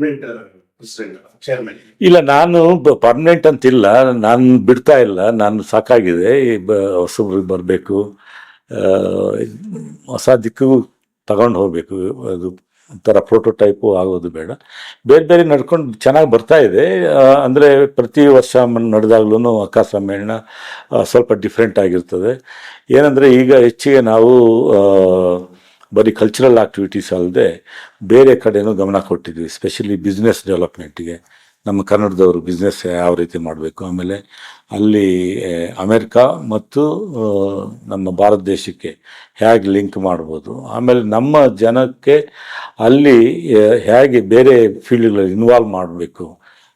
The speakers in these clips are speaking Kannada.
ಪ್ರೆಸಿಡೆಂಟ್ ಚೇರ್ಮನ್ ಇಲ್ಲ, ನಾನು ಪರ್ಮನೆಂಟ್ ಅಂತಿಲ್ಲ. ನಾನು ಬಿಡ್ತಾ ಇಲ್ಲ. ನಾನು ಸಾಕಾಗಿದೆ. ಈ ಬ ಹೊಸಬ್ರು ಬರಬೇಕು. ಹೊಸ ದಿಕ್ಕು ತಗೊಂಡು ಹೋಗಬೇಕು. ಅದು ಒಂಥರ ಪ್ರೋಟೋಟೈಪು ಆಗೋದು ಬೇಡ. ಬೇರೆ ಬೇರೆ ನಡ್ಕೊಂಡು ಚೆನ್ನಾಗಿ ಬರ್ತಾ ಇದೆ. ಅಂದರೆ ಪ್ರತಿ ವರ್ಷ ನಡೆದಾಗ್ಲೂ ಅಕ್ಕ ಸಮ್ಮೇಳನ ಸ್ವಲ್ಪ ಡಿಫ್ರೆಂಟ್ ಆಗಿರ್ತದೆ. ಏನಂದರೆ ಈಗ ಹೆಚ್ಚಿಗೆ ನಾವು ಬರೀ ಕಲ್ಚರಲ್ ಆಕ್ಟಿವಿಟೀಸ್ ಅಲ್ಲದೆ ಬೇರೆ ಕಡೆನೂ ಗಮನ ಕೊಟ್ಟಿದ್ವಿ ಸ್ಪೆಷಲಿ ಬಿಸ್ನೆಸ್ ಡೆವಲಪ್ಮೆಂಟಿಗೆ ನಮ್ಮ ಕನ್ನಡದವರು ಬಿಸ್ನೆಸ್ ಯಾವ ರೀತಿ ಮಾಡಬೇಕು? ಆಮೇಲೆ ಅಲ್ಲಿ ಅಮೇರಿಕಾ ಮತ್ತು ನಮ್ಮ ಭಾರತ ದೇಶಕ್ಕೆ ಹೇಗೆ ಲಿಂಕ್ ಮಾಡ್ಬೋದು? ಆಮೇಲೆ ನಮ್ಮ ಜನಕ್ಕೆ ಅಲ್ಲಿ ಹೇಗೆ ಬೇರೆ ಫೀಲ್ಡ್ಗಳಲ್ಲಿ ಇನ್ವಾಲ್ವ್ ಮಾಡಬೇಕು?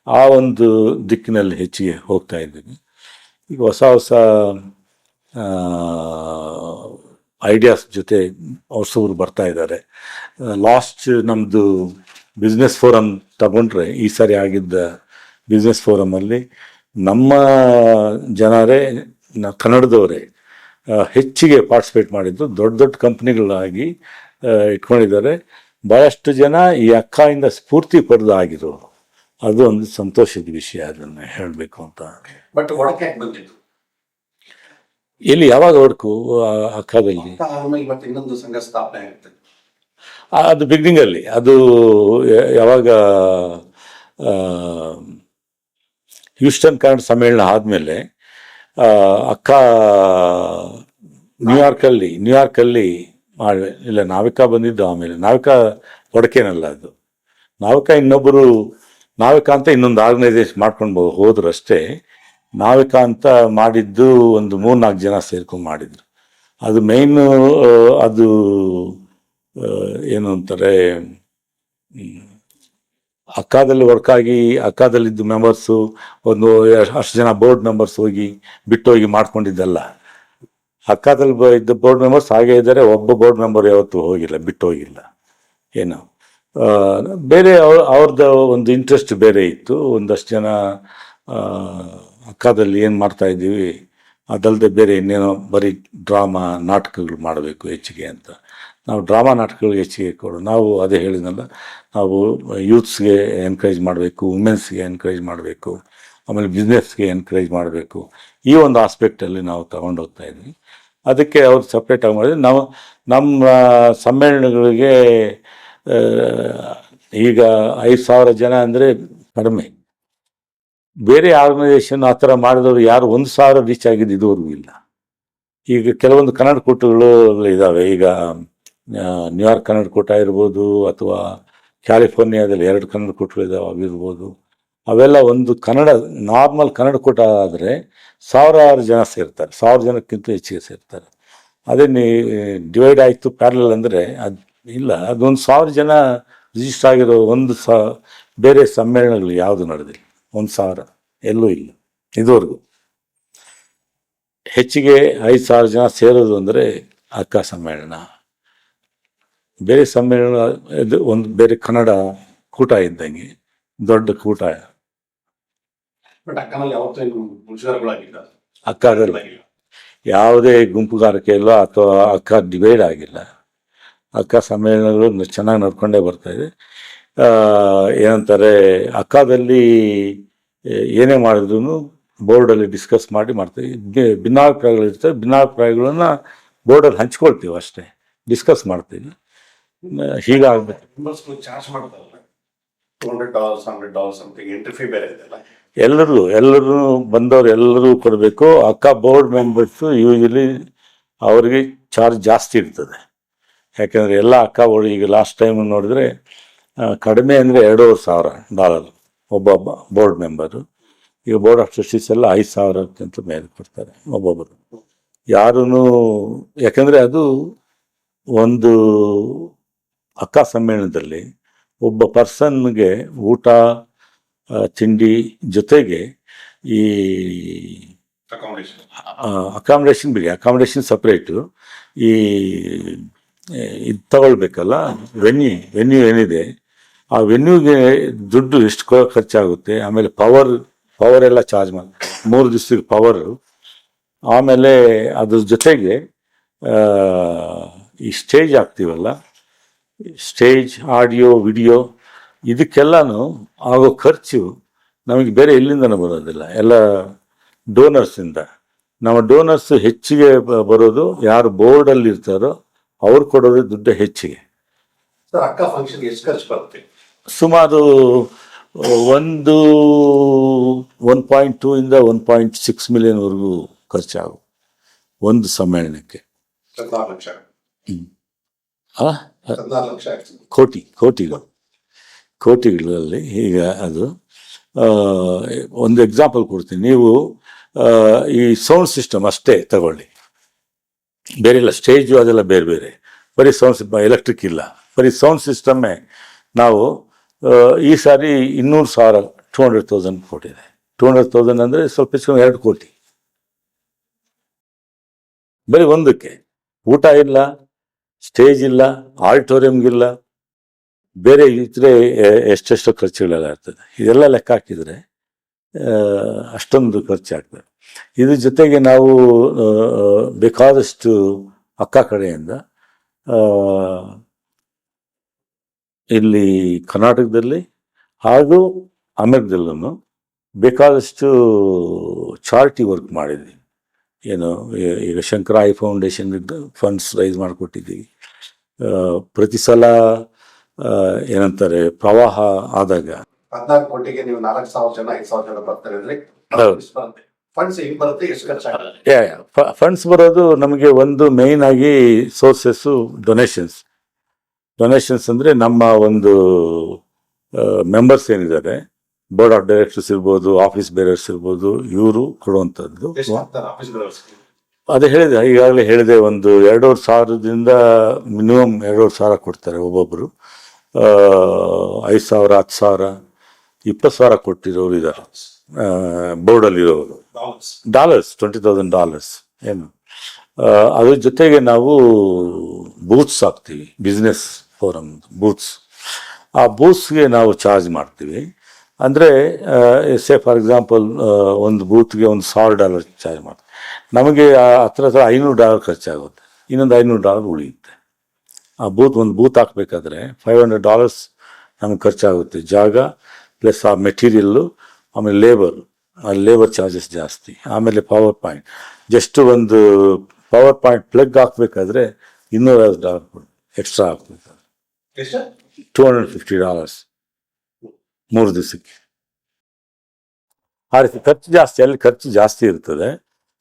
ಆ ಒಂದು ದಿಕ್ಕಿನಲ್ಲಿ ಹೆಚ್ಚಿಗೆ ಹೋಗ್ತಾ ಇದ್ದೀನಿ ಈಗ ಹೊಸ ಹೊಸ ಐಡಿಯಾಸ್ ಜೊತೆ ಹೊಸವರು ಬರ್ತಾ ಇದ್ದಾರೆ. ಲಾಸ್ಟ್ ನಮ್ಮದು ಬಿಸ್ನೆಸ್ ಫೋರಮ್ ತಗೊಂಡ್ರೆ ಈ ಸಾರಿ ಆಗಿದ್ದ ಬಿಸ್ನೆಸ್ ಫೋರಮಲ್ಲಿ ನಮ್ಮ ಜನರೇ ಕನ್ನಡದವರೇ ಹೆಚ್ಚಿಗೆ ಪಾರ್ಟಿಸಿಪೇಟ್ ಮಾಡಿದ್ದು, ದೊಡ್ಡ ದೊಡ್ಡ ಕಂಪ್ನಿಗಳಾಗಿ ಇಟ್ಕೊಂಡಿದ್ದಾರೆ. ಭಾಳಷ್ಟು ಜನ ಈ ಅಕ್ಕಾಯಿಂದ ಸ್ಫೂರ್ತಿ ಪಡೆದು ಆಗಿರೋರು ಅದು ಒಂದು ಸಂತೋಷದ ವಿಷಯ, ಅದನ್ನು ಹೇಳಬೇಕು ಅಂತ. ಬಟ್ ಎಲ್ಲಿ ಯಾವಾಗ ಹೊಡ್ಕು ಅಕ್ಕದಲ್ಲಿ ಮತ್ತೆ ಇನ್ನೊಂದು ಸಂಘ ಸ್ಥಾಪನೆ ಆಗುತ್ತೆ. ಅದು ಅದು ಬಿಗ್ನಿಂಗಲ್ಲಿ ಅದು ಯಾವಾಗ ಹ್ಯೂಸ್ಟನ್ ಕಾಂಡ್ ಸಮ್ಮೇಳನ ಆದಮೇಲೆ ಅಕ್ಕ ನ್ಯೂಯಾರ್ಕಲ್ಲಿ ನ್ಯೂಯಾರ್ಕಲ್ಲಿ ಮಾಡಿ ಇಲ್ಲ ನಾವಿಕ ಬಂದಿದ್ದು ಆಮೇಲೆ. ನಾವಿಕ ಒಡಕೇನಲ್ಲ ಅದು. ನಾವಿಕ ಇನ್ನೊಬ್ಬರು ನಾವಿಕ ಅಂತ ಇನ್ನೊಂದು ಆರ್ಗನೈಸೇಷನ್ ಮಾಡ್ಕೊಂಡು ಹೋದ್ರು ಅಷ್ಟೇ ನಾವಿಕಾ ಅಂತ ಮಾಡಿದ್ದು ಒಂದು ಮೂರ್ನಾಲ್ಕು ಜನ ಸೇರ್ಕೊಂಡು ಮಾಡಿದ್ರು. ಅದು ಮೇಯ್ನು ಅದು ಏನು ಅಂತಾರೆ ಅಕ್ಕದಲ್ಲಿ ವರ್ಕ್ ಆಗಿ, ಅಕ್ಕಾದಲ್ಲಿದ್ದು ಮೆಂಬರ್ಸು ಒಂದು ಅಷ್ಟು ಜನ ಬೋರ್ಡ್ ಮೆಂಬರ್ಸ್ ಹೋಗಿ ಬಿಟ್ಟೋಗಿ ಮಾಡ್ಕೊಂಡಿದ್ದಲ್ಲ. ಅಕ್ಕಾದಲ್ಲಿ ಇದ್ದ ಬೋರ್ಡ್ ಮೆಂಬರ್ಸ್ ಹಾಗೆ ಇದ್ದಾರೆ, ಒಬ್ಬ ಬೋರ್ಡ್ ಮೆಂಬರ್ ಯಾವತ್ತೂ ಹೋಗಿಲ್ಲ ಬಿಟ್ಟು ಹೋಗಿಲ್ಲ ಏನು ಬೇರೆ ಅವ್ರ ಅವ್ರದ್ದು ಒಂದು ಇಂಟ್ರೆಸ್ಟ್ ಬೇರೆ ಇತ್ತು, ಒಂದಷ್ಟು ಜನ ಅಕ್ಕಾದಲ್ಲಿ ಏನು ಮಾಡ್ತಾ ಇದ್ದೀವಿ ಅದಲ್ಲದೆ ಬೇರೆ ಇನ್ನೇನೋ ಬರೀ ಡ್ರಾಮಾ ನಾಟಕಗಳು ಮಾಡಬೇಕು ಹೆಚ್ಚಿಗೆ ಅಂತ. ನಾವು ಡ್ರಾಮಾ ನಾಟಕಗಳಿಗೆ ಹೆಚ್ಚಿಗೆ ಕೊಡು. ನಾವು ಅದೇ ಹೇಳಿದ್ನಲ್ಲ, ನಾವು ಯೂತ್ಸ್ಗೆ ಎನ್ಕರೇಜ್ ಮಾಡಬೇಕು ವುಮೆನ್ಸ್ಗೆ ಎನ್ಕರೇಜ್ ಮಾಡಬೇಕು, ಆಮೇಲೆ ಬಿಸ್ನೆಸ್ಗೆ ಎನ್ಕರೇಜ್ ಮಾಡಬೇಕು. ಈ ಒಂದು ಆಸ್ಪೆಕ್ಟಲ್ಲಿ ನಾವು ತಗೊಂಡು ಹೋಗ್ತಾ ಇದ್ವಿ. ಅದಕ್ಕೆ ಅವ್ರು ಸಪ್ರೇಟಾಗಿ ಮಾಡಿದ್ರೆ. ನಾವು ನಮ್ಮ ಸಮ್ಮೇಳನಗಳಿಗೆ ಈಗ ಐದು ಸಾವಿರ ಜನ ಅಂದರೆ ಕಡಿಮೆ. ಬೇರೆ ಆರ್ಗನೈಸೇಷನ್ ಆ ಥರ ಮಾಡಿದವರು ಯಾರು ಒಂದು ಸಾವಿರ ರೀಚ್ ಆಗಿದ್ದು ಇದುವರೆಗೂ ಇಲ್ಲ. ಈಗ ಕೆಲವೊಂದು ಕನ್ನಡ ಕೂಟಗಳು ಇದ್ದಾವೆ ಈಗ ನ್ಯೂಯಾರ್ಕ್ ಕನ್ನಡ ಕೂಟ ಇರ್ಬೋದು ಅಥವಾ ಕ್ಯಾಲಿಫೋರ್ನಿಯಾದಲ್ಲಿ ಎರಡು ಕನ್ನಡ ಕೂಟಗಳು ಇದಾವೆ ಆಗಿರ್ಬೋದು. ಅವೆಲ್ಲ ಒಂದು ಕನ್ನಡ ನಾರ್ಮಲ್ ಕನ್ನಡ ಕೂಟ ಆದರೆ ಸಾವಿರಾರು ಜನ ಸೇರ್ತಾರೆ. ಸಾವಿರ ಜನಕ್ಕಿಂತ ಹೆಚ್ಚಿಗೆ ಸೇರ್ತಾರೆ. ಅದೇ ನೀ ಡಿವೈಡ್ ಆಯಿತು ಪ್ಯಾರಲಲ್ ಅಂದರೆ ಅದು ಇಲ್ಲ. ಅದೊಂದು ಸಾವಿರ ಜನ ರಿಜಿಸ್ಟರ್ ಆಗಿರೋ ಒಂದು ಸ, ಬೇರೆ ಸಮ್ಮೇಳನಗಳು ಯಾವುದು ನಡೆದಿಲ್ಲ. ಒಂದು ಸಾವಿರ ಎಲ್ಲೂ ಇಲ್ಲ ಇದುವರೆಗೂ. ಹೆಚ್ಚಿಗೆ ಐದು ಸಾವಿರ ಜನ ಸೇರೋದು ಅಂದರೆ ಅಕ್ಕ ಸಮ್ಮೇಳನ. ಬೇರೆ ಸಮ್ಮೇಳನ ಇದು ಒಂದು ಬೇರೆ ಕನ್ನಡ ಕೂಟ ಇದ್ದಂಗೆ ದೊಡ್ಡ ಕೂಟ. ಅಕ್ಕ ಯಾವುದೇ ಗುಂಪುಗಾರಿಕೆ ಇಲ್ಲ ಅಥವಾ ಅಕ್ಕ ಡಿವೈಡ್ ಆಗಿಲ್ಲ. ಅಕ್ಕ ಸಮ್ಮೇಳನಗಳು ಚೆನ್ನಾಗಿ ನಡ್ಕೊಂಡೇ ಬರ್ತಾ ಇದೆ. ಏನಂತಾರೆ ಅಕ್ಕದಲ್ಲಿ ಏನೇ ಮಾಡಿದ್ರು ಬೋರ್ಡಲ್ಲಿ ಡಿಸ್ಕಸ್ ಮಾಡಿ ಮಾಡ್ತೀವಿ. ಭಿನ್ನಾಭಿಪ್ರಾಯಗಳಿರ್ತವೆ ಭಿನ್ನಾಭಿಪ್ರಾಯಗಳು ಇರ್ತವೆ. ಭಿನ್ನಾಭಿಪ್ರಾಯಗಳನ್ನ ಬೋರ್ಡಲ್ಲಿ ಹಂಚ್ಕೊಳ್ತೀವಿ ಅಷ್ಟೇ. ಡಿಸ್ಕಸ್ ಮಾಡ್ತೀವಿ. ಎಲ್ಲರೂ ಎಲ್ಲರೂ ಬಂದವರು ಎಲ್ಲರೂ ಕೊಡಬೇಕು. ಅಕ್ಕ ಬೋರ್ಡ್ ಮೆಂಬರ್ಸು ಯೂಶಲಿ ಅವರಿಗೆ ಚಾರ್ಜ್ ಜಾಸ್ತಿ ಇರ್ತದೆ. ಯಾಕೆಂದರೆ ಎಲ್ಲ ಅಕ್ಕ ಬೋರ್ಡ್ ಈಗ ಲಾಸ್ಟ್ ಟೈಮ್ ನೋಡಿದ್ರೆ ಕಡಿಮೆ ಅಂದರೆ ಎರಡೂವರೆ ಸಾವಿರ ಡಾಲರ್ ಒಬ್ಬ ಬೋರ್ಡ್ ಮೆಂಬರು ಈಗ ಬೋರ್ಡ್ ಆಫ್ ಟ್ರಸ್ಟೀಸ್ ಎಲ್ಲ ಐದು ಸಾವಿರಕ್ಕಿಂತ ಮೇಲೆ ಕೊಡ್ತಾರೆ ಒಬ್ಬೊಬ್ಬರು ಯಾರೂ ಯಾಕಂದರೆ ಅದು ಒಂದು ಅಕ್ಕ ಸಮ್ಮೇಳನದಲ್ಲಿ ಒಬ್ಬ ಪರ್ಸನ್ಗೆ ಊಟ ತಿಂಡಿ ಜೊತೆಗೆ ಈ ಅಕಾಮಡೇಷನ್ ಬಿಡಿ ಅಕಾಮಡೇಷನ್ ಸಪ್ರೇಟು ಈ ಇದು ತಗೊಳ್ಬೇಕಲ್ಲ ವೆನ್ಯೂ ವೆನ್ಯೂ ಏನಿದೆ ಆ ವೆನ್ಯೂಗೆ ದುಡ್ಡು ಎಷ್ಟು ಖರ್ಚಾಗುತ್ತೆ? ಆಮೇಲೆ ಪವರ್ ಪವರ್ ಎಲ್ಲ ಚಾರ್ಜ್ ಮಾಡಿ ಮೂರು ದಿವಸಕ್ಕೆ ಪವರು ಆಮೇಲೆ ಅದ್ರ ಜೊತೆಗೆ ಈ ಸ್ಟೇಜ್ ಆಗ್ತೀವಲ್ಲ ಸ್ಟೇಜ್ ಆಡಿಯೋ ವಿಡಿಯೋ ಇದಕ್ಕೆಲ್ಲನೂ ಆಗೋ ಖರ್ಚು ನಮಗೆ ಬೇರೆ ಎಲ್ಲಿಂದನೂ ಬರೋದಿಲ್ಲ. ಎಲ್ಲ ಡೋನರ್ಸಿಂದ ನಮ್ಮ ಡೋನರ್ಸ್ ಹೆಚ್ಚಿಗೆ ಬರೋದು ಯಾರು ಬೋರ್ಡಲ್ಲಿ ಇರ್ತಾರೋ ಅವ್ರು ಕೊಡೋದು ದುಡ್ಡು ಹೆಚ್ಚಿಗೆ. ಸರ್, ಅಕ್ಕ ಫಂಕ್ಷನ್ ಎಷ್ಟು ಖರ್ಚು ಬರುತ್ತೆ? ಸುಮಾರು ಒಂದು ಒನ್ ಪಾಯಿಂಟ್ ಟೂ ಇಂದ ಒನ್ ಪಾಯಿಂಟ್ ಸಿಕ್ಸ್ ಮಿಲಿಯನ್ವರೆಗೂ ಖರ್ಚಾಗು ಒಂದು ಸಮ್ಮೇಳನಕ್ಕೆ. ಕೋಟಿ ಕೋಟಿಗಳು. ಕೋಟಿಗಳಲ್ಲಿ ಈಗ ಅದು ಒಂದು ಎಕ್ಸಾಂಪಲ್ ಕೊಡ್ತೀನಿ. ನೀವು ಈ ಸೌಂಡ್ ಸಿಸ್ಟಮ್ ಅಷ್ಟೇ ತಗೊಳ್ಳಿ. ಬೇರೆ ಇಲ್ಲ ಸ್ಟೇಜು ಅದೆಲ್ಲ ಬೇರೆ ಬೇರೆ. ಬರೀ ಸೌಂಡ್ ಎಲೆಕ್ಟ್ರಿಕ್ ಇಲ್ಲ. ಬರೀ ಸೌಂಡ್ ಸಿಸ್ಟಮ್ಮೇ ನಾವು ಈ ಸಾರಿ ಇನ್ನೂರು ಸಾವಿರ ಟೂ ಹಂಡ್ರೆಡ್ ತೌಸಂಡ್ ಕೊಟ್ಟಿದೆ. ಟೂ ಹಂಡ್ರೆಡ್ ತೌಸಂಡ್ ಅಂದರೆ ಸ್ವಲ್ಪ ಹೆಚ್ಚು ಎರಡು ಕೋಟಿ. ಬರೀ ಒಂದಕ್ಕೆ. ಊಟ ಇಲ್ಲ, ಸ್ಟೇಜ್ ಇಲ್ಲ ಆಡಿಟೋರಿಯಂಗಿಲ್ಲ ಬೇರೆ ಇದ್ರೆ ಎಷ್ಟೆಷ್ಟು ಖರ್ಚುಗಳೆಲ್ಲ ಇರ್ತದೆ. ಇದೆಲ್ಲ ಲೆಕ್ಕ ಹಾಕಿದರೆ ಅಷ್ಟೊಂದು ಖರ್ಚಾಗ್ತದೆ. ಇದ್ರ ಜೊತೆಗೆ ನಾವು ಬೇಕಾದಷ್ಟು ಅಕ್ಕ ಕಡೆಯಿಂದ ಇಲ್ಲಿ ಕರ್ನಾಟಕದಲ್ಲಿ ಹಾಗೂ ಅಮೆರಿಕದಲ್ಲೂ ಬೇಕಾದಷ್ಟು ಚಾರಿಟಿ ವರ್ಕ್ ಮಾಡಿದ್ವಿ. ಏನು ಈಗ Shankara Eye Foundation funds raise ಮಾಡಿಕೊಟ್ಟಿದ್ದೀವಿ. ಪ್ರತಿ ಸಲ ಏನಂತಾರೆ ಪ್ರವಾಹ ಆದಾಗ. ಹದಿನಾಲ್ಕು ಕೋಟಿಗೆ ನೀವು ನಾಲ್ಕು ಸಾವಿರ ಜನ ಐದು ಸಾವಿರ ಜನ ಬರ್ತಾರೆ ಅಂದ್ರೆ. ಫಂಡ್ಸ್ ಹೆಂಗ್ ಬರುತ್ತೆ ಎಷ್ಟು ಖರ್ಚಾಗುತ್ತೆ ಫಂಡ್ಸ್ ಬರೋದು ನಮಗೆ ಒಂದು ಮೇನ್ ಆಗಿ ಸೋರ್ಸಸ್ಸು ಡೊನೇಷನ್ಸ್ ಡೊನೇಷನ್ಸ್ ಅಂದರೆ ನಮ್ಮ ಒಂದು ಮೆಂಬರ್ಸ್ ಏನಿದ್ದಾರೆ ಬೋರ್ಡ್ ಆಫ್ ಡೈರೆಕ್ಟರ್ಸ್ ಇರ್ಬೋದು ಆಫೀಸ್ ಬೇರರ್ಸ್ ಇರ್ಬೋದು ಇವರು ಕೊಡುವಂಥದ್ದು. ಅದೇ ಹೇಳಿದೆ ಈಗಾಗಲೇ ಹೇಳಿದೆ ಒಂದು ಎರಡೂವರೆ ಸಾವಿರದಿಂದ ಮಿನಿಮಮ್ ಎರಡೂವರೆ ಸಾವಿರ ಕೊಡ್ತಾರೆ ಒಬ್ಬೊಬ್ಬರು ಐದು ಸಾವಿರ ಹತ್ತು ಸಾವಿರ ಇಪ್ಪತ್ತು ಸಾವಿರ ಕೊಟ್ಟಿರೋರು ಇದ್ದಾರೆ. ಬೋರ್ಡಲ್ಲಿರೋರು ಡಾಲರ್ಸ್ ಟ್ವೆಂಟಿ ತೌಸಂಡ್ ಡಾಲರ್ಸ್ ಏನು? ಅದ್ರ ಜೊತೆಗೆ ನಾವು ಬೂತ್ಸ್ ಹಾಕ್ತೀವಿ ಬಿಸ್ನೆಸ್ ಫೋರಮ್ ಬೂತ್ಸ್. ಆ ಬೂತ್ಸ್ಗೆ ನಾವು ಚಾರ್ಜ್ ಮಾಡ್ತೀವಿ. ಅಂದರೆ ಸೇ ಫಾರ್ ಎಕ್ಸಾಂಪಲ್ ಒಂದು ಬೂತ್ಗೆ ಒಂದು ಸಾವಿರ ಡಾಲರ್ ಚಾರ್ಜ್ ಮಾಡ್ತೀವಿ. ನಮಗೆ ಹತ್ರ ಹತ್ರ ಐನೂರು ಡಾಲರ್ ಖರ್ಚಾಗುತ್ತೆ. ಇನ್ನೊಂದು ಐನೂರು ಡಾಲರ್ ಉಳಿಯುತ್ತೆ. ಆ ಬೂತ್, ಒಂದು ಬೂತ್ ಹಾಕಬೇಕಾದ್ರೆ ಫೈವ್ ಹಂಡ್ರೆಡ್ ಡಾಲರ್ಸ್ ನಮಗೆ ಖರ್ಚಾಗುತ್ತೆ ಜಾಗ ಪ್ಲಸ್ ಆ ಮೆಟೀರಿಯಲ್ಲು ಆಮೇಲೆ ಲೇಬರ್ ಆ ಲೇಬರ್ ಚಾರ್ಜಸ್ ಜಾಸ್ತಿ. ಆಮೇಲೆ ಪವರ್ ಪಾಯಿಂಟ್ ಜಸ್ಟ್ ಒಂದು ಪವರ್ ಪಾಯಿಂಟ್ ಪ್ಲಗ್ ಹಾಕಬೇಕಾದ್ರೆ ಇನ್ನೂರೈವತ್ತು ಡಾಲರ್ ಎಕ್ಸ್ಟ್ರಾ ಹಾಕ್ಬೇಕು ಎಷ್ಟು? ಟೂ ಡಾಲರ್ಸ್ ಮೂರು ದಿವಸಕ್ಕೆ. ಆ ರೀತಿ ಖರ್ಚು ಜಾಸ್ತಿ, ಅಲ್ಲಿ ಖರ್ಚು ಜಾಸ್ತಿ ಇರ್ತದೆ.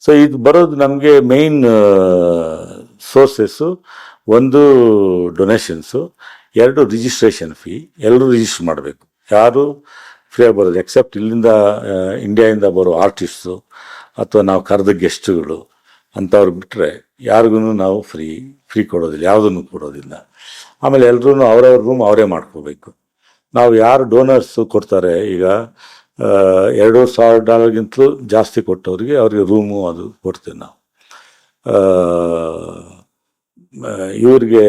ಸೊ ಇದು ಬರೋದು ನಮಗೆ ಮೇಯ್ನ್ ಸೋರ್ಸಸ್ಸು ಒಂದು ಡೊನೇಷನ್ಸು ಎರಡು ರಿಜಿಸ್ಟ್ರೇಷನ್ ಫೀ ಎಲ್ಲರೂ ರಿಜಿಸ್ಟರ್ ಮಾಡಬೇಕು. ಯಾರು ಫ್ರೀಯಾಗಿ ಬರೋದು ಎಕ್ಸೆಪ್ಟ್ ಇಲ್ಲಿಂದ ಇಂಡಿಯಾಯಿಂದ ಬರೋ ಆರ್ಟಿಸ್ಟು ಅಥವಾ ನಾವು ಕರೆದ ಗೆಸ್ಟ್ಗಳು ಅಂಥವ್ರು ಬಿಟ್ಟರೆ ಯಾರಿಗೂ ನಾವು ಫ್ರೀ ಫ್ರೀ ಕೊಡೋದಿಲ್ಲ, ಯಾವುದನ್ನು ಕೊಡೋದಿಲ್ಲ. ಆಮೇಲೆ ಎಲ್ಲರೂ ಅವರವ್ರ ರೂಮ್ ಅವರೇ ಮಾಡ್ಕೋಬೇಕು. ನಾವು ಯಾರು ಡೋನರ್ಸ್ ಕೊಡ್ತಾರೆ ಈಗ ಎರಡು ಸಾವಿರ ಡಾಲರ್ಗಿಂತಲೂ ಜಾಸ್ತಿ ಕೊಟ್ಟವ್ರಿಗೆ ಅವ್ರಿಗೆ ರೂಮು ಅದು ಕೊಡ್ತೀವಿ ನಾವು. ಇವ್ರಿಗೆ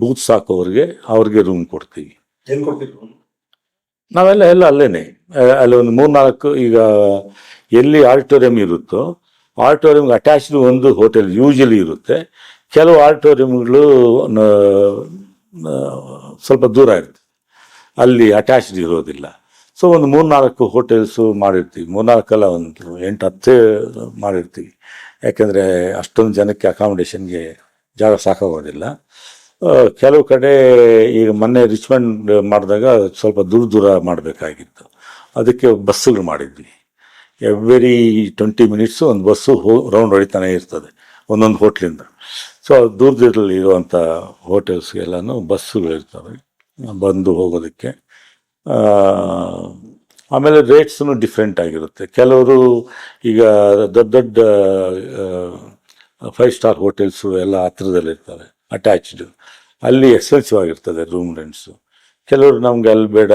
ಬೂತ್ ಸಾಕೋವ್ರಿಗೆ ಅವ್ರಿಗೆ ರೂಮ್ ಕೊಡ್ತೀವಿ. ನಾವೆಲ್ಲ ಎಲ್ಲ ಅಲ್ಲೇನೆ. ಅಲ್ಲಿ ಒಂದು ಮೂರ್ನಾಲ್ಕು ಈಗ ಎಲ್ಲಿ ಆಡಿಟೋರಿಯಂ ಇರುತ್ತೋ ಆಡಿಟೋರಿಯಂಗೆ ಅಟ್ಯಾಚ್ಡ್ ಒಂದು ಹೋಟೆಲ್ ಯೂಶಲಿ ಇರುತ್ತೆ. ಕೆಲವು ಆಡಿಟೋರಿಯಂಗಳು ಸ್ವಲ್ಪ ದೂರ ಇರುತ್ತೆ. ಅಲ್ಲಿ ಅಟ್ಯಾಚ್ಡ್ ಇರೋದಿಲ್ಲ. ಸೊ ಒಂದು ಮೂರ್ನಾಲ್ಕು ಹೋಟೆಲ್ಸು ಮಾಡಿರ್ತೀವಿ. ಮೂರ್ನಾಲ್ಕಲ್ಲ ಒಂದು ಎಂಟು, ಹತ್ತು ಮಾಡಿರ್ತೀವಿ. ಯಾಕೆಂದರೆ ಅಷ್ಟೊಂದು ಜನಕ್ಕೆ ಅಕಾಮಿಡೇಷನ್ಗೆ ಜಾಗ ಸಾಕಾಗೋದಿಲ್ಲ. ಕೆಲವು ಕಡೆ ಈಗ ಮೊನ್ನೆ ರಿಚ್ಮೆಂಡ್ ಮಾಡಿದಾಗ ಸ್ವಲ್ಪ ದೂರ ದೂರ ಮಾಡಬೇಕಾಗಿತ್ತು. ಅದಕ್ಕೆ ಬಸ್ಸುಗಳು ಮಾಡಿದ್ವಿ. ಎವ್ರಿ ಟ್ವೆಂಟಿ ಮಿನಿಟ್ಸು ಒಂದು ಬಸ್ಸು ಹೋ ರೌಂಡ್ ಹೊಡಿತಾನೆ ಇರ್ತದೆ, ಒಂದೊಂದು ಹೋಟ್ಲಿಂದ ಸೊ ದೂರದಲ್ಲಿ ಇರುವಂಥ ಹೋಟೆಲ್ಸ್ಗೆಲ್ಲನೂ ಬಸ್ಸುಗಳು ಇರ್ತವೆ ಬಂದು ಹೋಗೋದಕ್ಕೆ. ಆಮೇಲೆ ರೇಟ್ಸೂ ಡಿಫ್ರೆಂಟ್ ಆಗಿರುತ್ತೆ. ಕೆಲವರು ಈಗ ದೊಡ್ಡ ದೊಡ್ಡ ಫೈವ್ ಸ್ಟಾರ್ ಹೋಟೆಲ್ಸು ಎಲ್ಲ ಹತ್ರದಲ್ಲಿರ್ತವೆ ಅಟ್ಯಾಚ್ಡ್ ಅಲ್ಲಿ ಎಕ್ಸ್ಪೆನ್ಸಿವ್ ಆಗಿರ್ತದೆ ರೂಮ್ ರೆಂಟ್ಸು ಕೆಲವರು ನಮ್ಗೆ ಅಲ್ಲಿ ಬೇಡ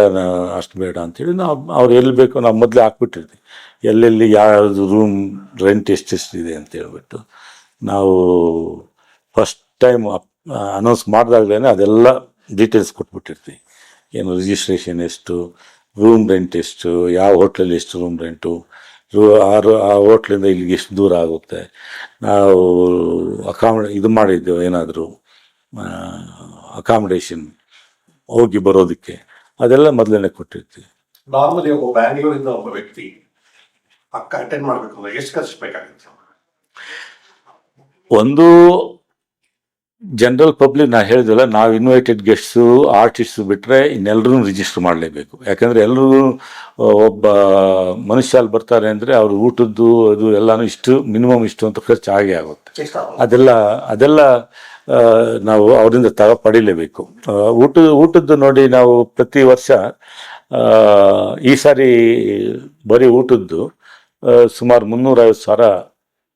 ಅಷ್ಟು ಬೇಡ ಅಂತೇಳಿ ನಾವು, ಅವ್ರು ಎಲ್ಲಿ ಬೇಕೋ ನಾವು ಮೊದಲೇ ಹಾಕ್ಬಿಟ್ಟಿರ್ತೀವಿ. ಎಲ್ಲೆಲ್ಲಿ ಯಾವುದು ರೂಮ್ ರೆಂಟ್ ಎಷ್ಟೆಷ್ಟಿದೆ ಅಂತ ಹೇಳ್ಬಿಟ್ಟು ನಾವು ಫಸ್ಟ್ ಟೈಮ್ ಅನೌನ್ಸ್ ಮಾಡಿದಾಗಲೇ ಅದೆಲ್ಲ ಡೀಟೇಲ್ಸ್ ಕೊಟ್ಬಿಟ್ಟಿರ್ತೀವಿ. ಏನು ರಿಜಿಸ್ಟ್ರೇಷನ್ ಎಷ್ಟು ರೂಮ್ ರೆಂಟ್ ಎಷ್ಟು, ಯಾವ ಹೋಟ್ಲಲ್ಲಿ ಎಷ್ಟು ರೂಮ್ ರೆಂಟು ರೂ, ಆ ಆ ಹೋಟ್ಲಿಂದ ಇಲ್ಲಿಗೆ ಎಷ್ಟು ದೂರ ಆಗುತ್ತೆ. ನಾವು ಅಕಾಮಡೇ ಇದು ಮಾಡಿದ್ದೆವು ಏನಾದರೂ ಅಕಾಮಡೇಷನ್ ಹೋಗಿ ಬರೋದಕ್ಕೆ. ಅದೆಲ್ಲ ಮೊದಲನೇ ಕೊಟ್ಟಿರ್ತೀವಿ. ನಾರ್ಮಲಿ ಒಬ್ಬ ಬ್ಯಾಂಗ್ಳೂರಿಂದ ಒಬ್ಬ ವ್ಯಕ್ತಿ ಅಟೆಂಡ್ ಮಾಡ್ಬೇಕು ಅಂದ್ರೆ ಎಷ್ಟು ಖರ್ಚು ಬೇಕಾಗುತ್ತೆ? ಒಂದು ಜನರಲ್ ಪಬ್ಲಿಕ್ ನಾ ಹೇಳಿದಲ್ಲ ನಾವು ಇನ್ವೈಟೆಡ್ ಗೆಸ್ಟ್ಸು ಆರ್ಟಿಸ್ಟು ಬಿಟ್ಟರೆ ಇನ್ನೆಲ್ಲರೂ ರಿಜಿಸ್ಟರ್ ಮಾಡಲೇಬೇಕು. ಯಾಕಂದರೆ ಎಲ್ಲರೂ ಒಬ್ಬ ಮನುಷ್ಯ ಅಲ್ಲಿ ಬರ್ತಾರೆ ಅಂದರೆ ಅವ್ರ ಊಟದ್ದು ಅದು ಎಲ್ಲಾನು ಇಷ್ಟು ಮಿನಿಮಮ್ ಇಷ್ಟು ಅಂತ ಖರ್ಚು ಆಗೇ ಆಗುತ್ತೆ. ಅದೆಲ್ಲ ಅದೆಲ್ಲ ನಾವು ಅವರಿಂದ ತಗ ಪಡೀಲೇಬೇಕು. ಊಟ ಊಟದ್ದು ನೋಡಿ ನಾವು ಪ್ರತಿ ವರ್ಷ ಈ ಸಾರಿ ಬರೀ ಊಟದ್ದು ಸುಮಾರು ಮುನ್ನೂರೈವತ್ತು ಸಾವಿರ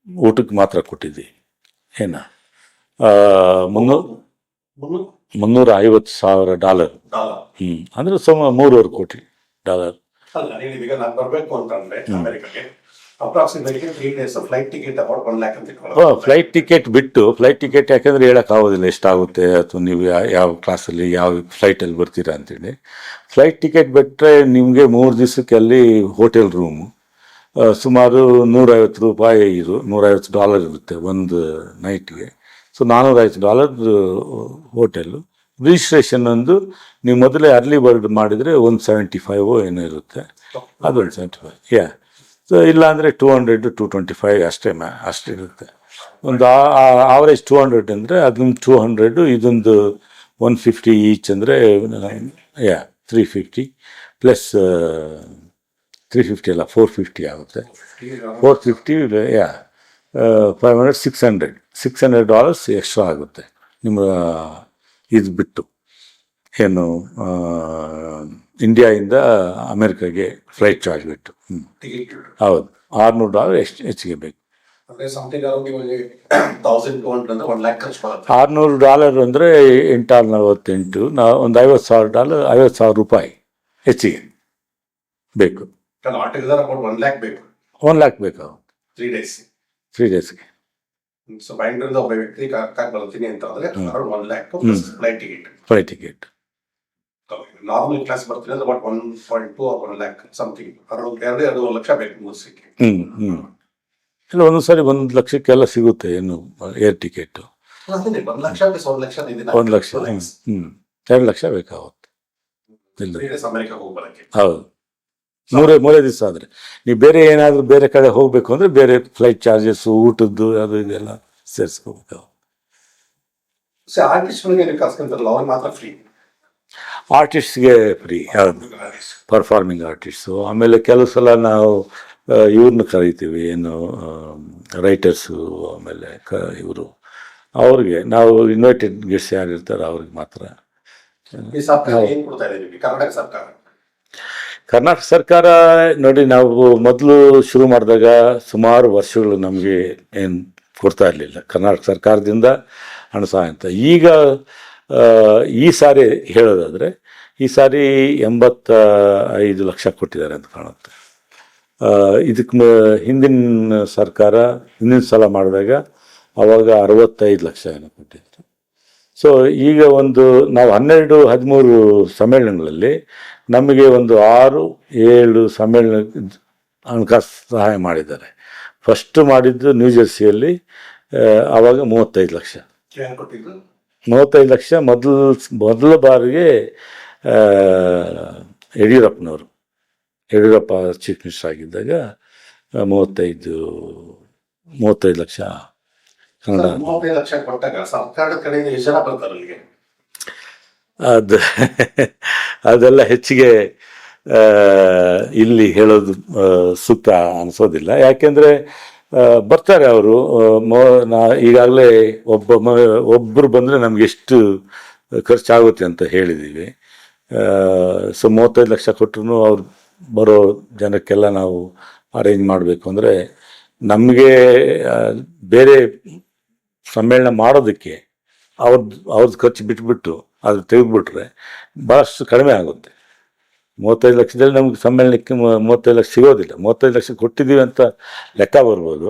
ಊಟಕ್ಕೆ ಮಾತ್ರ ಕೊಟ್ಟಿದ್ವಿ. ಏನ? ಮುನ್ನೂರು ಐವತ್ತು ಸಾವಿರ ಡಾಲರ್. ಹ್ಞೂ ಅಂದರೆ ಸುಮಾರು ಮೂರುವರೆ ಕೋಟಿ ಡಾಲರ್. ಅಲ್ಲ ನಾನು ಬರಬೇಕು ಅಂತಂದ್ರೆ ಫ್ಲೈಟ್ ಟಿಕೆಟ್ ಫ್ಲೈಟ್ ಬಿಟ್ಟು ಫ್ಲೈಟ್ ಟಿಕೆಟ್ ಯಾಕಂದ್ರೆ ಹೇಳೋಕ್ಕಾಗೋದಿಲ್ಲ ಎಷ್ಟಾಗುತ್ತೆ ಅಥವಾ ನೀವು ಯಾವ ಯಾವ ಕ್ಲಾಸಲ್ಲಿ ಯಾವ ಫ್ಲೈಟಲ್ಲಿ ಬರ್ತೀರಾ ಅಂತೇಳಿ. ಫ್ಲೈಟ್ ಟಿಕೆಟ್ ಬಿಟ್ಟರೆ ನಿಮಗೆ ಮೂರು ದಿವಸಕ್ಕೆ ಅಲ್ಲಿ ಹೋಟೆಲ್ ರೂಮು ಸುಮಾರು ನೂರೈವತ್ತು ರೂಪಾಯಿ ಇದು, ನೂರೈವತ್ತು ಡಾಲರ್ ಇರುತ್ತೆ ಒಂದು ನೈಟ್ಗೆ ಸೊ ನಾನ್ನೂರೈವತ್ತು ಡಾಲರ್ ಹೋಟೆಲ್ಲು ರಿಜಿಸ್ಟ್ರೇಷನ್ ಒಂದು, ನೀವು ಮೊದಲೇ ಅರ್ಲಿ ಬರ್ಡ್ ಮಾಡಿದರೆ ಒಂದು ಸೆವೆಂಟಿ ಫೈವ್ ಏನೋ ಇರುತ್ತೆ. ಅದೊಂದು ಸೆವೆಂಟಿ ಫೈವ್ ಯಾ ಸೊ ಇಲ್ಲ ಅಂದರೆ two hundred to twenty five ಅಷ್ಟೇ ಮ್ಯಾ ಅಷ್ಟೇ ಇರುತ್ತೆ. ಒಂದು ಆವರೇಜ್ ಟೂ ಹಂಡ್ರೆಡ್ ಅಂದರೆ ಅದೊಂದು ಟೂ ಹಂಡ್ರೆಡು ಇದೊಂದು ಒನ್ ಫಿಫ್ಟಿ ಈಚ್ ಅಂದರೆ yeah three fifty plus three fifty ಅಲ್ಲ ಫೋರ್ ಫಿಫ್ಟಿ ಆಗುತ್ತೆ. Four fifty yeah five hundred six hundred six hundred dollars extra ಆಗುತ್ತೆ ನಿಮ್ಮ ಇದು ಬಿಟ್ಟು. ಏನು ಇಂಡಿಯಾದಿಂದ ಇಂಡಿಯಾಯಿಂದ ಅಮೆರಿಕಾಗೆ ಫ್ಲೈಟ್ ಚಾರ್ಜ್ ಬಿಟ್ಟು. ಹ್ಞೂ ಹೌದು ಆರ್ನೂರು ಡಾಲರ್ ಎಷ್ಟು ಹೆಚ್ಚಿಗೆ ಬೇಕು. ಆರುನೂರು ಡಾಲರ್ ಅಂದರೆ ಎಂಟಾರು ನಲವತ್ತೆಂಟು ನಾ ಒಂದು ಐವತ್ತು ಸಾವಿರ ಡಾಲರ್ ಐವತ್ತು ಸಾವಿರ ರೂಪಾಯಿ ಹೆಚ್ಚಿಗೆ ಬೇಕು. ಆಟೋಗಿದಾರೆ ಅಬೌಟ್ ಒನ್ ಲ್ಯಾಕ್ ಬೇಕು. ಒನ್ ಲ್ಯಾಕ್ ಬೇಕು? ತ್ರೀ ಡೇಸ್ ತ್ರೀ ಡೇಸ್ಗೆ ಸೊ ಬ್ಯಾಂಗ್ಳೂರಿಂದ ಒಬ್ಬ ವ್ಯಕ್ತಿ ಕರ್ಕಾಗಿ ಬರ್ತೀನಿ ಅಂತ ಅಂದ್ರೆ around one lakh. Flight ticket flight ticket normal class ಬರ್ತೀನಿ ಅಂದ್ರೆ but one point two one lakh something around ಎರಡು ಎರಡು ಲಕ್ಷ ಬೇಕು ಹ್ಞೂ ಇಲ್ಲ ಒಂದೊಂದು ಸಾರಿ ಒಂದು ಲಕ್ಷಕ್ಕೆಲ್ಲ ಸಿಗುತ್ತೆ ಏನು ಏರ್ ಟಿಕೆಟು ಒಂದು ಲಕ್ಷ ಒಂದು ಲಕ್ಷ ಒಂದು ಲಕ್ಷ ಎರಡು ಲಕ್ಷ ಬೇಕಾಗುತ್ತೆ. ಹೌದು. ಮೂರೇ ಮೂರೇ ದಿವಸ ಆದರೆ. ನೀವು ಬೇರೆ ಏನಾದರೂ ಬೇರೆ ಕಡೆ ಹೋಗಬೇಕು ಅಂದರೆ ಬೇರೆ ಫ್ಲೈಟ್ ಚಾರ್ಜಸ್ಸು ಊಟದ್ದು ಅದು ಇದೆಲ್ಲ ಸೇರಿಸ್ಕೋಬೇಕು. ಆರ್ಟಿಸ್ಟ್ಗೆ ಫ್ರೀ ಪರ್ಫಾರ್ಮಿಂಗ್ ಆರ್ಟಿಸ್ಟು ಆಮೇಲೆ ಕೆಲವು ಸಲ ನಾವು ಇವ್ರನ್ನ ಕರಿತೀವಿ ಏನು ರೈಟರ್ಸು ಆಮೇಲೆ ಕ ಇವರು. ಅವ್ರಿಗೆ ನಾವು ಇನ್ವೈಟೆಡ್ ಗೆಸ್ಟ್ ಯಾರು ಇರ್ತಾರೆ ಅವ್ರಿಗೆ ಮಾತ್ರ. ಸರ್ಕಾರ ಏನ್ ಕೊಡ್ತಾ ಇದೆ ನಿಮಗೆ ಕರ್ನಾಟಕ ಸರ್ಕಾರ ನೋಡಿ, ನಾವು ಮೊದಲು ಶುರು ಮಾಡಿದಾಗ ಸುಮಾರು ವರ್ಷಗಳು ನಮಗೆ ಏನು ಕೊಡ್ತಾ ಇರಲಿಲ್ಲ. ಕರ್ನಾಟಕ ಸರ್ಕಾರದಿಂದ ಹಣ ಸಹಾಯ ಅಂತ. ಈಗ ಈ ಸಾರಿ ಹೇಳೋದಾದರೆ, ಈ ಸಾರಿ ಎಂಬತ್ತ ಐದು ಲಕ್ಷ ಕೊಟ್ಟಿದ್ದಾರೆ ಅಂತ ಕಾಣುತ್ತೆ. ಇದಕ್ಕೆ ಹಿಂದಿನ ಸರ್ಕಾರ, ಹಿಂದಿನ ಸಲ ಮಾಡಿದಾಗ ಅವಾಗ ಅರವತ್ತೈದು ಲಕ್ಷ ಏನೋ ಕೊಟ್ಟಿತ್ತು. ಸೊ ಈಗ ಒಂದು, ನಾವು ಹನ್ನೆರಡು, ಹದಿಮೂರು ಸಮ್ಮೇಳನಗಳಲ್ಲಿ ನಮಗೆ ಒಂದು ಆರು ಏಳು ಸಮ್ಮೇಳನ ಹಣಕಾಸು ಸಹಾಯ ಮಾಡಿದ್ದಾರೆ. ಫಸ್ಟ್ ಮಾಡಿದ್ದು ನ್ಯೂ ಜೆರ್ಸಿಯಲ್ಲಿ ಆವಾಗ ಮೂವತ್ತೈದು ಲಕ್ಷ. ಮೂವತ್ತೈದು ಲಕ್ಷ ಮೊದಲು ಮೊದಲ ಬಾರಿಗೆ ಯಡಿಯೂರಪ್ಪನವರು. ಯಡಿಯೂರಪ್ಪ ಚೀಫ್ ಮಿನಿಸ್ಟರ್ ಆಗಿದ್ದಾಗ ಮೂವತ್ತೈದು ಮೂವತ್ತೈದು ಲಕ್ಷ ಕನ್ನಡ. ಸರ್, ಮೂವತ್ತೈದು ಲಕ್ಷ ಕೊಟ್ಟಾಗ ಸರ್ಕಾರದ ಕಡೆಯಿಂದ ಎಷ್ಟು ಜನ ಬರ್ತಾರೆ ಅಲ್ಲಿಗೆ? ಅದು ಅದೆಲ್ಲ ಹೆಚ್ಚಿಗೆ ಇಲ್ಲಿ ಹೇಳೋದು ಸೂಕ್ತ ಅನಿಸೋದಿಲ್ಲ. ಯಾಕೆಂದರೆ ಬರ್ತಾರೆ ಅವರು ನಾ ಈಗಾಗಲೇ ಒಬ್ಬ ಒಬ್ಬರು ಬಂದರೆ ನಮ್ಗೆ ಎಷ್ಟು ಖರ್ಚಾಗುತ್ತೆ ಅಂತ ಹೇಳಿದ್ದೀವಿ ಸೊ ಮೂವತ್ತೈದು ಲಕ್ಷ ಕೊಟ್ಟರು ಅವ್ರು ಬರೋ ಜನಕ್ಕೆಲ್ಲ ನಾವು ಅರೇಂಜ್ ಮಾಡಬೇಕು ಅಂದರೆ ನಮಗೆ ಬೇರೆ ಸಮ್ಮೇಳನ ಮಾಡೋದಕ್ಕೆ ಅವ್ರದ್ದು ಅವ್ರದ್ದು ಖರ್ಚು ಬಿಟ್ಬಿಟ್ಟು ಅದು ತೆಗೆದುಬಿಟ್ರೆ ಭಾಳಷ್ಟು ಕಡಿಮೆ ಆಗುತ್ತೆ. ಮೂವತ್ತೈದು ಲಕ್ಷದಲ್ಲಿ ನಮ್ಗೆ ಸಮ್ಮೇಳನಕ್ಕೆ ಮೂವತ್ತೈದು ಲಕ್ಷ ಸಿಗೋದಿಲ್ಲ. ಮೂವತ್ತೈದು ಲಕ್ಷ ಕೊಟ್ಟಿದ್ದೀವಿ ಅಂತ ಲೆಕ್ಕ ಬರ್ಬೋದು.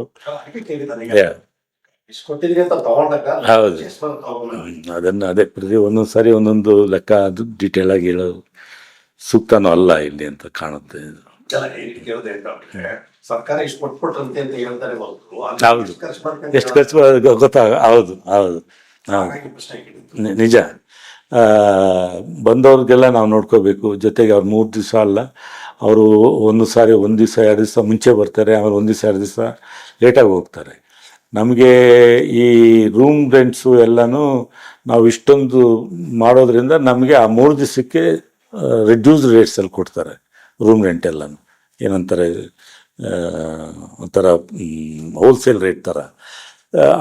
ಹೌದು. ಅದನ್ನು ಅದೇ ಪ್ರತಿ ಒಂದೊಂದು ಸಾರಿ ಒಂದೊಂದು ಲೆಕ್ಕ ಅದು ಡೀಟೇಲ್ ಆಗಿ ಹೇಳೋದು ಸೂಕ್ತನೂ ಅಲ್ಲ ಇಲ್ಲಿ ಅಂತ ಕಾಣುತ್ತೆ. ಸರ್ಕಾರ ಇಷ್ಟು ಕೊಟ್ಬಿಟ್ರಂತೆ ಅಂತ ಹೇಳ್ತಾರೆ ಎಷ್ಟು ಖರ್ಚು ಗೊತ್ತಾಗ ಹೌದು ಹೌದು. ನಿ- ನಿಜ. ಆ, ಬಂದವ್ರಿಗೆಲ್ಲ ನಾವು ನೋಡ್ಕೋಬೇಕು. ಜೊತೆಗೆ ಅವ್ರು ಮೂರು ದಿವಸ ಅಲ್ಲ ಅವರು ಒಂದು ಸಾರಿ ಒಂದು ದಿವಸ ಎರಡು ದಿವಸ ಮುಂಚೆ ಬರ್ತಾರೆ ಆಮೇಲೆ ಒಂದು ದಿವಸ ಎರಡು ದಿವಸ ಲೇಟಾಗಿ ಹೋಗ್ತಾರೆ. ನಮಗೆ ಈ ರೂಮ್ ರೆಂಟ್ಸು ಎಲ್ಲನೂ ನಾವು ಇಷ್ಟೊಂದು ಮಾಡೋದ್ರಿಂದ ನಮಗೆ ಆ ಮೂರು ದಿವಸಕ್ಕೆ ರಿಡ್ಯೂಸ್ಡ್ ರೇಟ್ಸಲ್ಲಿ ಕೊಡ್ತಾರೆ ರೂಮ್ ರೆಂಟ್ ಎಲ್ಲನೂ. ಏನಂತಾರೆ ಆ, ಒಂಥರ ಹೋಲ್ಸೇಲ್ ರೇಟ್ ಥರ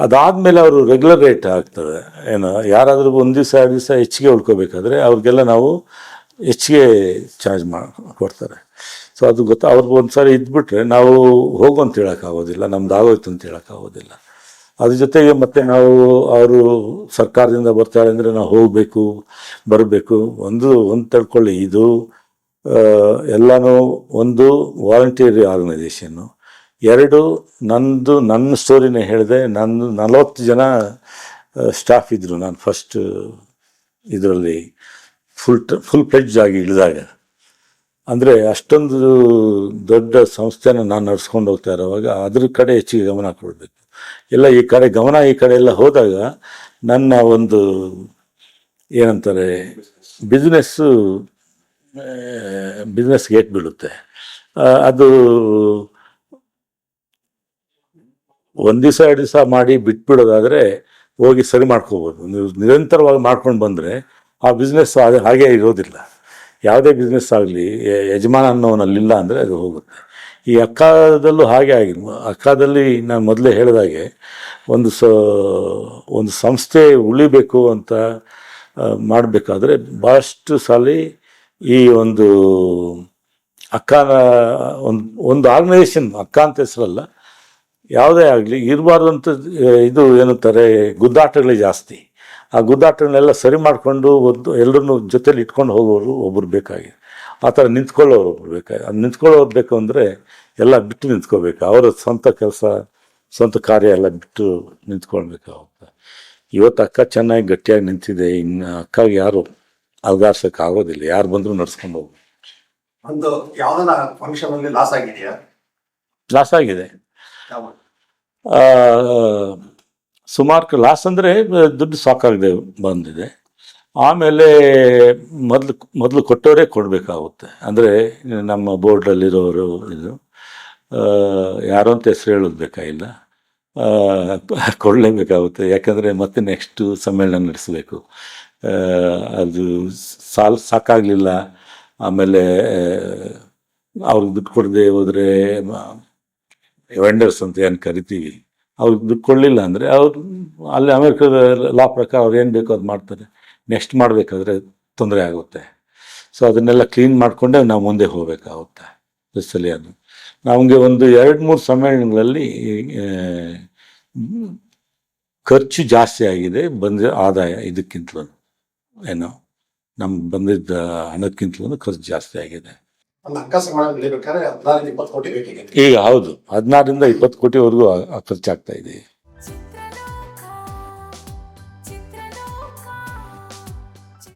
ಅದಾದ್ಮೇಲೆ ಅವರು ರೆಗ್ಯುಲರ್ ರೇಟ್ ಆಗ್ತದೆ. ಏನು, ಯಾರಾದರೂ ಒಂದು ದಿವಸ, ಎರಡು ದಿವಸ ಹೆಚ್ಚಿಗೆ ಉಳ್ಕೋಬೇಕಾದ್ರೆ ಅವ್ರಿಗೆಲ್ಲ ನಾವು ಹೆಚ್ಚಿಗೆ ಚಾರ್ಜ್ ಮಾ, ಕೊಡ್ತಾರೆ. ಸೊ ಅದು ಗೊತ್ತಾ, ಅವ್ರಿಗೆ ಒಂದು ಸಾರಿ ಇದ್ಬಿಟ್ರೆ ನಾವು ಹೋಗು ಅಂತ ಹೇಳೋಕ್ಕಾಗೋದಿಲ್ಲ ನಮ್ದು ಆಗೋಯ್ತು ಅಂತ ಹೇಳೋಕ್ಕಾಗೋದಿಲ್ಲ ಅದ್ರ ಜೊತೆಗೆ ಮತ್ತೆ ನಾವು ಅವರು ಸರ್ಕಾರದಿಂದ ಬರ್ತಾರೆ ಅಂದರೆ ನಾವು ಹೋಗಬೇಕು, ಬರಬೇಕು, ಒಂದು ಒಂದು ತಡ್ಕೊಳ್ಳಿ ಇದು ಎಲ್ಲನೂ ಒಂದು ವಾಲಂಟಿಯರಿ ಆರ್ಗನೈಸೇಷನ್ನು ಎರಡು, ನಂದು ನನ್ನ ಸ್ಟೋರಿನೇ ಹೇಳಿದೆ, ನಂದು ನಲವತ್ತು ಜನ ಸ್ಟಾಫ್ ಇದ್ದರು ನಾನು ಫಸ್ಟ್ ಇದರಲ್ಲಿ. ಫುಲ್ ಫುಲ್ ಫ್ಲೆಡ್ಜ್ ಆಗಿ ಇಳಿದಾಗ. ಅಂದರೆ ಅಷ್ಟೊಂದು ದೊಡ್ಡ ಸಂಸ್ಥೆನ ನಾನು ನಡ್ಸ್ಕೊಂಡು ಹೋಗ್ತಾ ಇರೋವಾಗ ಅದ್ರ ಕಡೆ ಹೆಚ್ಚಿಗೆ ಗಮನ ಕೊಡಬೇಕು. ಎಲ್ಲ ಈ ಕಡೆ ಗಮನ, ಈ ಕಡೆ ಎಲ್ಲ ಹೋದಾಗ ನನ್ನ ಒಂದು ಏನಂತಾರೆ ಬಿಸ್ನೆಸ್ಸು ಬಿಸ್ನೆಸ್ಗೆ ಏಟ್ ಬೀಳುತ್ತೆ. ಅದು ಒಂದು ದಿವಸ, ಎರಡು ದಿವಸ ಮಾಡಿ ಬಿಟ್ಬಿಡೋದಾದರೆ ಹೋಗಿ ಸರಿ ಮಾಡ್ಕೋಬೋದು. ನೀವು ನಿರಂತರವಾಗಿ ಮಾಡ್ಕೊಂಡು ಬಂದರೆ ಆ ಬಿಸ್ನೆಸ್ ಹಾಗೆ ಇರೋದಿಲ್ಲ. ಯಾವುದೇ ಬಿಸ್ನೆಸ್ ಆಗಲಿ ಯಜಮಾನ ಅನ್ನೋನಲ್ಲಿಲ್ಲ ಅಂದರೆ ಅದು ಹೋಗುತ್ತೆ. ಈ ಅಕ್ಕಾದಲ್ಲೂ ಹಾಗೆ ಆಗಿ ಅಕ್ಕಾದಲ್ಲಿ ನಾನು ಮೊದಲೇ ಹೇಳಿದಾಗೆ ಒಂದು ಸ, ಒಂದು ಸಂಸ್ಥೆ ಉಳಿಬೇಕು ಅಂತ ಮಾಡಬೇಕಾದ್ರೆ ಭಾಳಷ್ಟು ಸಾಲಿ ಈ ಒಂದು ಅಕ್ಕನ, ಒಂದು ಒಂದು ಆರ್ಗನೈಸೇಷನ್ ಅಕ್ಕ ಅಂತ ಹೆಸರಲ್ಲ ಯಾವುದೇ ಆಗಲಿ ಇರಬಾರ್ದಂತ ಇದು ಏನಂತಾರೆ ಗುದ್ದಾಟಗಳೇ ಜಾಸ್ತಿ. ಆ ಗುದ್ದಾಟಗಳನ್ನೆಲ್ಲ ಸರಿ ಮಾಡಿಕೊಂಡು ಒಂದು ಎಲ್ಲರನ್ನು ಜೊತೆಲಿ ಇಟ್ಕೊಂಡು ಹೋಗೋರು ಒಬ್ಬರು ಬೇಕಾಗಿದೆ ಆ ಥರ ನಿಂತ್ಕೊಳ್ಳೋರು ಒಬ್ರು ಬೇಕಾಗಿ ಅದು ನಿಂತ್ಕೊಳ್ಳೋರು ಬೇಕು ಅಂದರೆ ಎಲ್ಲ ಬಿಟ್ಟು ನಿಂತ್ಕೋಬೇಕು. ಅವರ ಸ್ವಂತ ಕೆಲಸ ಸ್ವಂತ ಕಾರ್ಯ ಎಲ್ಲ ಬಿಟ್ಟು ನಿಂತ್ಕೊಳ್ಬೇಕಾಗುತ್ತೆ ಇವತ್ತು ಅಕ್ಕ ಚೆನ್ನಾಗಿ ಗಟ್ಟಿಯಾಗಿ ನಿಂತಿದೆ. ಇನ್ನು ಅಕ್ಕಾಗೆ ಯಾರು ಅಲ್ಗಾರ್ಸಕ್ಕೆ ಆಗೋದಿಲ್ಲ. ಯಾರು ಬಂದರೂ ನಡ್ಸ್ಕೊಂಡು ಹೋಗ್ಬೇಕು. ಒಂದು ಯಾವುದನ್ನ ಫಂಕ್ಷನಲ್ಲಿ ಲಾಸ್ ಆಗಿದೆಯಾ? ಲಾಸ್ ಆಗಿದೆ. ಸುಮಾರು ಲಾಸ್ ಅಂದರೆ, ದುಡ್ಡು ಸಾಕಾಗದೆ ಬಂದಿದೆ. ಆಮೇಲೆ ಮೊದಲು ಮೊದಲು ಕೊಟ್ಟವರೇ ಕೊಡಬೇಕಾಗುತ್ತೆ. ಅಂದರೆ, ನಮ್ಮ ಬೋರ್ಡಲ್ಲಿರೋರು ಇದು ಯಾರೋ ಅಂತ ಹೆಸರು ಹೇಳೋದು ಬೇಕಾಗಿಲ್ಲ ಕೊಡಲೇಬೇಕಾಗುತ್ತೆ. ಯಾಕಂದರೆ ಮತ್ತೆ ನೆಕ್ಸ್ಟು ಸಮ್ಮೇಳನ ನಡೆಸಬೇಕು. ಅದು ಸಾಲ, ಸಾಕಾಗಲಿಲ್ಲ. ಆಮೇಲೆ ಅವ್ರಿಗೆ ದುಡ್ಡು ಕೊಡದೆ ಹೋದರೆ ವೆಂಡರ್ಸ್ ಅಂತ ಏನು ಕರಿತೀವಿ, ಅವ್ರು ದುಡ್ಡು ಕೊಡಲಿಲ್ಲ ಅಂದರೆ ಅವ್ರು ಅಲ್ಲಿ ಅಮೆರಿಕದ ಲಾ ಪ್ರಕಾರ ಅವ್ರು ಏನು ಬೇಕೋ ಅದು ಮಾಡ್ತಾರೆ. ನೆಕ್ಸ್ಟ್ ಮಾಡಬೇಕಾದ್ರೆ ತೊಂದರೆ ಆಗುತ್ತೆ. ಸೊ ಅದನ್ನೆಲ್ಲ ಕ್ಲೀನ್ ಮಾಡಿಕೊಂಡೆ ನಾವು ಮುಂದೆ ಹೋಗಬೇಕಾಗುತ್ತೆ. ಸಲಿ ಅದು. ನಮಗೆ ಒಂದು ಎರಡು ಮೂರು ಸಮ್ಮೇಳನಗಳಲ್ಲಿ ಖರ್ಚು ಜಾಸ್ತಿ ಆಗಿದೆ ಬಂದ ಆದಾಯ ಇದಕ್ಕಿಂತಲೂ. ಏನೋ ನಮ್ಗೆ ಬಂದಿದ್ದ ಹಣಕ್ಕಿಂತಲೂ ಖರ್ಚು ಜಾಸ್ತಿ ಆಗಿದೆ. ಈಗ ಹೌದು. ಹದಿನಾರರಿಂದ ಇಪ್ಪತ್ತು ಕೋಟಿವರೆಗೂ ಖರ್ಚಾಗ್ತಾ ಇದೆ.